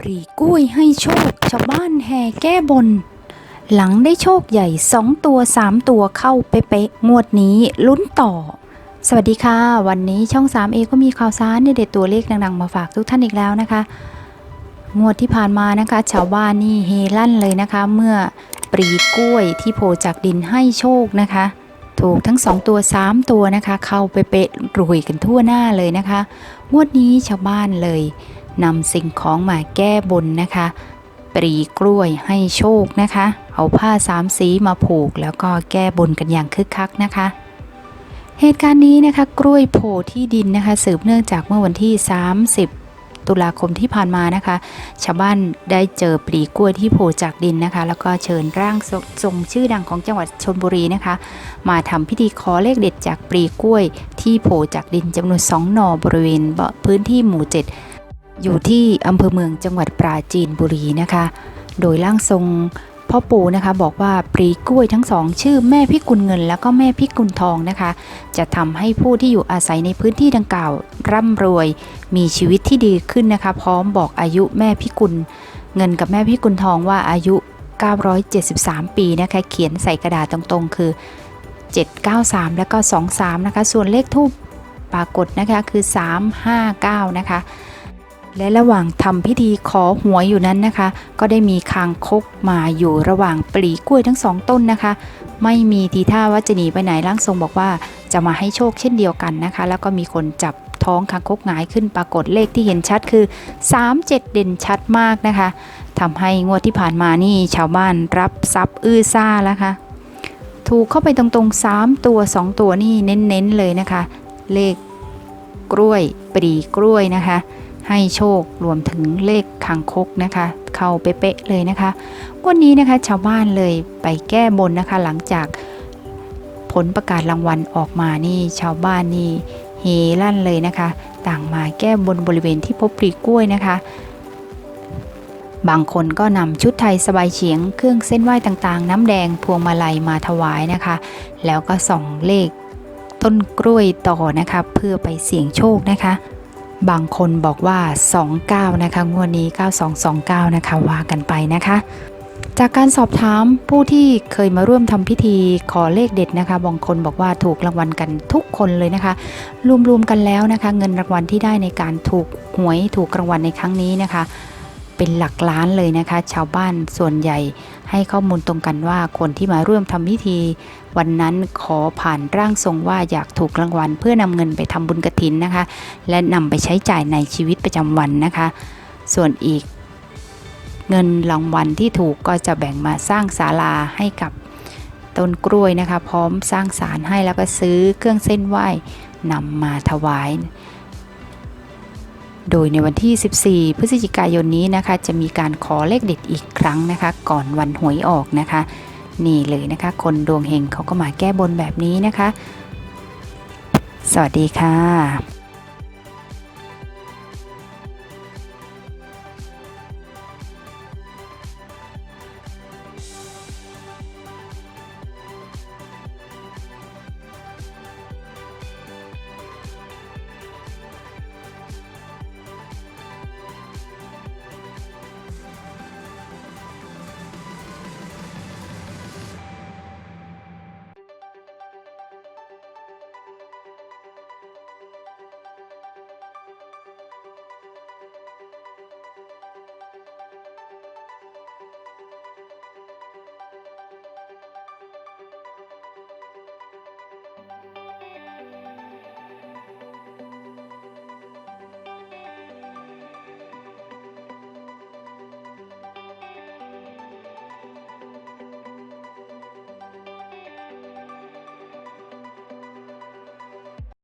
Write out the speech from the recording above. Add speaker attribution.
Speaker 1: ปรีกล้วยให้โชค ชาวบ้านแห่แก้บน หลังได้โชคใหญ่2ตัว3ตัวเข้าเป๊ะๆงวดนี้ลุ้นต่อ สวัสดีค่ะ วันนี้ช่อง 3A ก็มีข่าวสารเด็ดตัวเลขดังๆ มาฝากทุกท่านอีกแล้วนะคะ งวดที่ผ่านมานะคะ ชาวบ้านนี่เฮลั่นเลยนะคะ เมื่อปรีกล้วยที่โผล่จากดินให้โชคนะคะ ถูกทั้ง 2 ตัว 3 ตัวนะคะ เข้าไปเป๊ะรวยกันทั่วหน้าเลยนะคะ งวดนี้ชาวบ้านเลย นำสิ่งของมาแก้บนนะคะ ปรีกล้วยให้โชคนะคะ เอาผ้าสามสีมาผูกแล้วก็แก้บนกันอย่างคึกคักนะคะ เหตุการณ์นี้นะคะ กล้วยโผล่ที่ดินนะคะ สืบเนื่องจากเมื่อวันที่ 30ตุลาคมที่ผ่านมานะคะ ชาวบ้านได้เจอปลีกล้วยที่โผล่จากดินนะคะ แล้วก็เชิญร่างทรงชื่อดังของจังหวัดชนบุรีนะคะ มาทำพิธีขอเลขเด็ดจากปลีกล้วยที่โผล่จากดินจำนวนสองหน่อบริเวณพื้นที่หมู่ 7 อยู่ที่อำเภอเมืองจังหวัดปราจีนบุรีนะคะ โดยร่างทรงพ่อปู่นะคะบอกว่าปลีกล้วยทั้งสองชื่อแม่พิกุลเงิน แล้วก็แม่พิกุลทองนะคะ จะทำให้ผู้ที่อยู่อาศัยในพื้นที่ดังกล่าว ร่ำรวย มีชีวิตที่ดีขึ้นนะคะ พร้อมบอกอายุแม่พิกุล เงินกับแม่พิกุลทองว่าอายุ 973 ปีนะคะเขียนใส่กระดาษตรงๆ คือ 793 แล้วก็ 23 นะคะ ส่วนเลขทูปปรากฏนะคะคือ 359 นะคะ และระหว่างทำพิธีขอหวยอยู่นั้นนะคะ ก็ได้มีคางคกมาอยู่ระหว่างปลีกล้วยทั้งสองต้นนะคะ ไม่มีทีท่าว่าจะหนีไปไหนร่างทรงบอกว่าจะมาให้โชคเช่นเดียวกันนะคะ แล้วก็มีคนจับท้องคางคกหงายขึ้นปรากฏเลขที่เห็นชัดคือ 37 เด่นชัดมากนะคะทำให้งวดที่ผ่านมานี่ชาวบ้านรับทรัพย์อื้อซ่าแล้วค่ะถูกเข้าไปตรงๆ 3 ตัว 2 ตัวนี่เน้นๆเลยนะคะ เลขกล้วยปรีกล้วยนะคะ ให้โชครวมถึงเลขคางคกนะคะ เข้าเป๊ะๆเลยนะคะวันนี้นะคะชาวบ้านเลยไปแก้บนนะคะ หลังจากผลประกาศรางวัลออกมานี่ชาวบ้านนี่เฮลั่นเลยนะคะ ต่างมาแก้บนบริเวณที่พบปลีกล้วยนะคะ บางคนก็นำชุดไทยสบายเฉียง เครื่องเส้นไหว้ต่างๆ น้ำแดงพวงมาลัยมาถวายนะคะ แล้วก็ส่องเลขต้นกล้วยต่อนะคะ เพื่อไปเสี่ยงโชคนะคะ บางคนบอกว่า 29 นะคะ งวดนี้ 9229 นะคะ ว่ากันไปนะคะ จากการสอบถามผู้ที่เคยมาร่วมทำพิธีขอเลขเด็ดนะคะ บางคนบอกว่าถูกรางวัลกันทุกคนเลยนะคะ รวมๆกันแล้วนะคะ เงินรางวัลที่ได้ในการถูกหวยถูกรางวัลในครั้งนี้นะคะ เป็นหลักล้านเลยนะคะ ชาวบ้านส่วนใหญ่ให้ข้อมูลตรงกันว่าคนที่มาร่วมทำพิธี วันนั้นขอผ่านร่างทรงว่าอยากถูกรางวัลเพื่อนำเงินไปทำบุญกระถินนะคะ และนำไปใช้จ่ายในชีวิตประจำวันนะคะ ส่วนอีก เงินรางวัลที่ถูกก็จะแบ่งมาสร้างศาลาให้กับต้นกล้วยนะคะ พร้อมสร้างศาลให้แล้วก็ซื้อเครื่องเส้นไหว้นำมาถวาย โดยในวันที่ 14 พฤศจิกายนนี้นะคะ จะมีการขอเลขเด็ดอีกครั้งนะคะ ก่อนวันหวยออกนะคะ นี่เลยนะคะ คนดวงเฮงเขาก็มาแก้บนแบบนี้นะคะ สวัสดีค่ะ